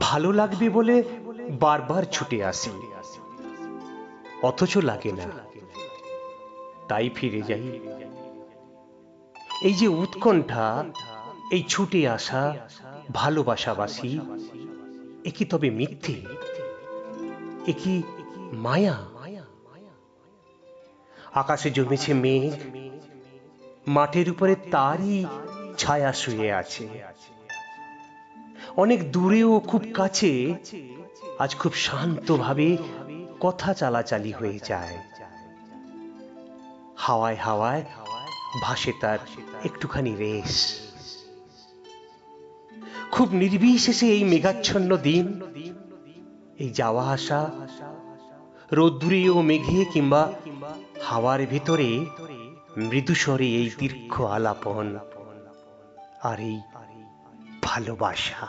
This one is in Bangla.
ভালো লাগবে বলে বারবার ছুটে আসি। অথচ লাগে না। তাই ফিরে যাই। এই যে উৎকণ্ঠা, এই ছুটে আসা ভালোবাসাবাসি, এ কি তবে মিথ্যে? এ কি মায়া? আকাশে জমেছে মেঘ, মাঠের উপরে তারই ছায়া শুয়ে আছে। অনেক দূরে ও খুব কাছে আজ খুব শান্তভাবে কথা চালাচালি হয়ে যায়। হাওয়ায় হাওয়ায় ভাসে তার একটুখানি রেশ। খুব নির্বিশেষে এই মেঘাচ্ছন্ন দিন, এই যাওয়া আসা, রোদ্দুরে ও মেঘে কিংবা হাওয়ার ভিতরে মৃদুস্বরে এই দীর্ঘ আলাপন আর এই ভালোবাসা।